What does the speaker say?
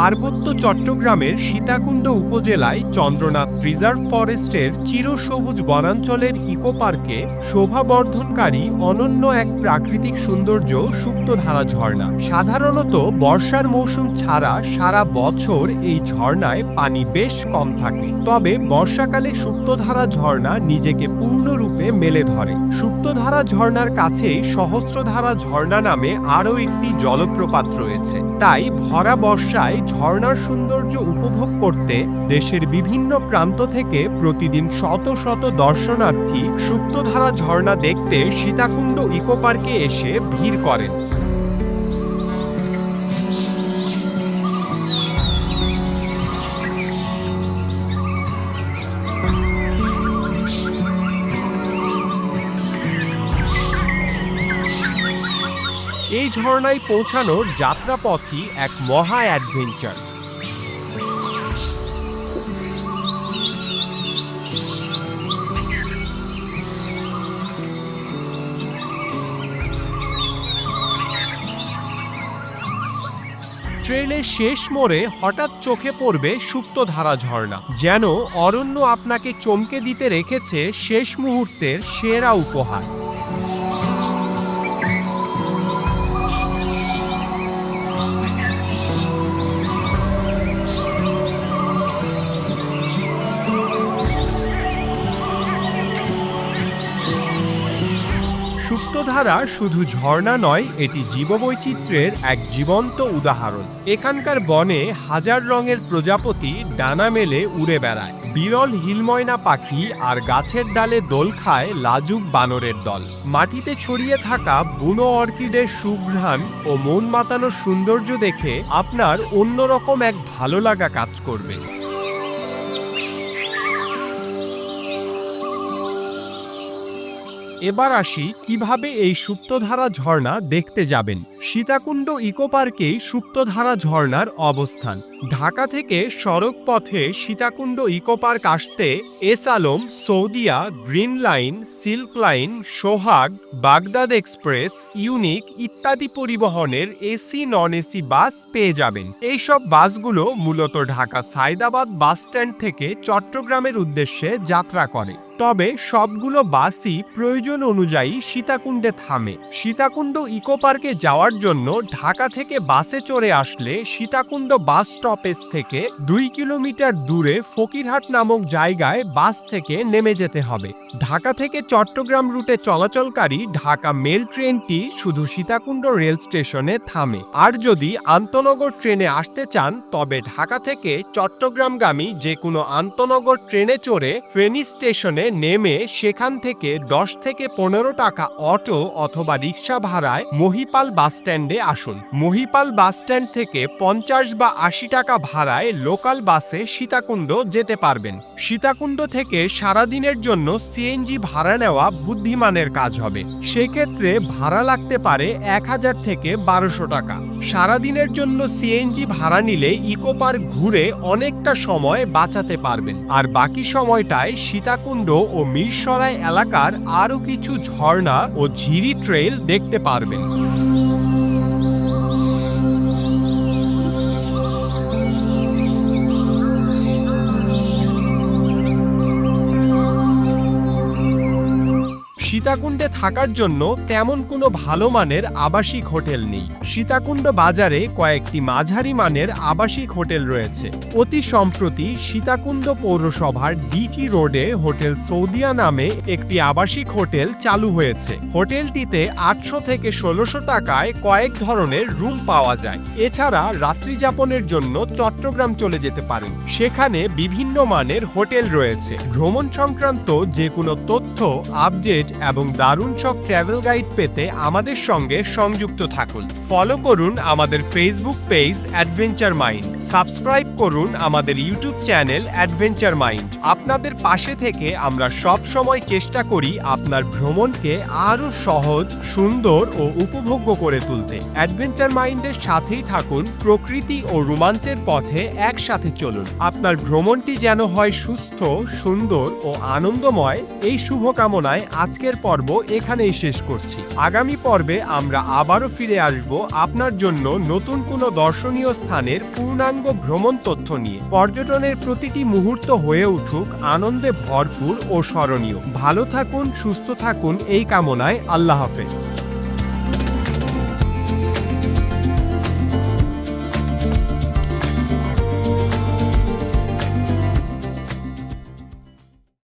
পার্বত্য চট্টগ্রামের সীতাকুণ্ড উপজেলায় চন্দ্রনাথ রিজার্ভ ফরেস্টের চিরসবুজ বনাঞ্চলের ইকো পার্কে শোভাবর্ধনকারী অনন্য এক প্রাকৃতিক সৌন্দর্য সুপ্তধারা ঝর্ণা। সাধারণত বর্ষার মৌসুম ছাড়া সারা বছর এই ঝর্ণায় পানি বেশ কম থাকে। তবে বর্ষাকালে সুপ্তধারা ঝর্ণা নিজেকে পূর্ণরূপে মেলে ধরে। সুপ্তধারা ঝর্ণার কাছেই সহস্রধারা ঝর্ণা নামে আরও একটি জলপ্রপাত রয়েছে। তাই ভরা বর্ষায় ঝর্ণার সৌন্দর্য উপভোগ করতে দেশের বিভিন্ন প্রান্ত থেকে প্রতিদিন শত শত দর্শনার্থী সুপ্তধারা ঝর্ণা দেখতে সীতাকুণ্ড ইকো পার্কে এসে ভিড় করেন। এই ঝর্ণায় পৌঁছানোর যাত্রাপথই এক মহা অ্যাডভেঞ্চার ট্রেনের শেষ মোড়ে হঠাৎ চোখে পড়বে সুপ্তধারা ঝর্ণা, যেন অরণ্য আপনাকে চমকে দিতে রেখেছে শেষ মুহূর্তের সেরা উপহার। সুপ্তধারা শুধু ঝর্ণা নয়, এটি জীববৈচিত্র্যের এক জীবন্ত উদাহরণ। এখানকার বনে হাজার রঙের প্রজাপতি ডানা মেলে উড়ে বেড়ায়। বিরল হিলময়না পাখি আর গাছের ডালে দোল খায় লাজুক বানরের দল। মাটিতে ছড়িয়ে থাকা বুনো অর্কিডের সুঘ্রাণ ও মন মাতানো সৌন্দর্য দেখে আপনার অন্যরকম এক ভালো লাগা কাজ করবে। এবার আসি কীভাবে এই সুপ্তধারা ঝর্ণা দেখতে যাবেন। সীতাকুণ্ড ইকো পার্কেই সুপ্তধারা ঝর্ণার অবস্থান। ঢাকা থেকে সড়ক পথে সীতাকুণ্ড ইকো পার্ক আসতে S Alam, Saudia, green line, silk line, Sohag, Baghdad express, unique ইত্যাদি পরিবহনের এসি, নন এসি বাস পেয়ে যাবেন। এইসব বাসগুলো মূলত ঢাকা সায়দাবাদ বাস স্ট্যান্ড থেকে চট্টগ্রামের উদ্দেশ্যে যাত্রা করে। তবে সবগুলো বাসই প্রয়োজন অনুযায়ী সীতাকুণ্ডে থামে। সীতাকুণ্ড ইকো পার্কে যাওয়ার জন্য ঢাকা থেকে বাসে চড়ে আসলে সীতাকুণ্ড বাস স্টপেজ থেকে দুই কিলোমিটার দূরে ফকিরহাট নামক জায়গায় বাস থেকে নেমে যেতে হবে। ঢাকা থেকে চট্টগ্রাম রুটে চলাচলকারী ঢাকা মেল ট্রেনটি শুধু সীতাকুণ্ড রেল স্টেশনে থামে। আর যদি আন্তনগর ট্রেনে আসতে চান, তবে ঢাকা থেকে চট্টগ্রামগামী যে কোনো আন্তনগর ট্রেনে চড়ে ফেনী স্টেশনে নেমে সেখান থেকে দশ থেকে পনেরো টাকা অটো অথবা রিক্সা ভাড়ায় মহিপাল বাস স্ট্যান্ডে আসুন। মহিপাল বাস স্ট্যান্ড থেকে পঞ্চাশ বা আশি টাকা ভাড়ায় লোকাল বাসে সীতাকুণ্ড যেতে পারবেন। সীতাকুণ্ড থেকে সারাদিনের জন্য সিএনজি ভাড়া নেওয়া বুদ্ধিমানের কাজ হবে। সেক্ষেত্রে ভাড়া লাগতে পারে এক হাজার থেকে বারোশো টাকা। সারাদিনের জন্য সিএনজি ভাড়া নিলে ইকো পার্ক ঘুরে অনেকটা সময় বাঁচাতে পারবেন। আর বাকি সময়টায় সীতাকুণ্ড ও মিরসরাই এলাকার আরও কিছু ঝর্ণা ও ঝিরি ট্রেল দেখতে পারবেন। সীতাকুণ্ডে থাকার জন্য তেমন কোনো ভালো মানের আবাসিক হোটেল নেই। সীতাকুণ্ড বাজারে কয়েকটি মাঝারি মানের আবাসিক হোটেল রয়েছে। অতি সম্প্রতি সীতাকুণ্ড পৌরসভার ডিটি রোডে হোটেল সৌদিয়া নামে একটি আবাসিক হোটেল চালু হয়েছে। হোটেলটিতে আটশো থেকে ষোলোশো টাকায় কয়েক ধরনের রুম পাওয়া যায়। এছাড়া রাত্রি যাপনের জন্য চট্টগ্রাম চলে যেতে পারেন। সেখানে বিভিন্ন মানের হোটেল রয়েছে। ভ্রমণ সংক্রান্ত যে কোনো তথ্য, আপডেট এবং দারুণ সব ট্রাভেল গাইড পেতে আমাদের সঙ্গে সংযুক্ত থাকুন। ফলো করুন আমাদের Facebook page adventure mind subscribe করুন আমাদের ইউটিউব চ্যানেল অ্যাডভেঞ্চার মাইন্ড আপনাদের পাশে থেকে আমরা সব সময় চেষ্টা করি আপনার ভ্রমণকে আরও সহজ, সুন্দর ও উপভোগ্য করে তুলতে। অ্যাডভেঞ্চার মাইন্ডের সাথেই থাকুন, প্রকৃতি ও রোমাঞ্চের পথে একসাথে চলুন। আপনার ভ্রমণটি যেন হয় সুস্থ, সুন্দর ও আনন্দময়, এই শুভকামনায় আজকের আজকের পর্ব এখানেই শেষ করছি। আগামী পর্বে আমরা আবারও ফিরে আসব আপনার জন্য নতুন কোনো দর্শনীয় স্থানের পূর্ণাঙ্গ ভ্রমণ তথ্য নিয়ে। পর্যটনের প্রতিটি মুহূর্ত হয়ে উঠুক আনন্দে ভরপুর ও স্মরণীয়। ভালো থাকুন, সুস্থ থাকুন, এই কামনায় আল্লাহ হাফেজ।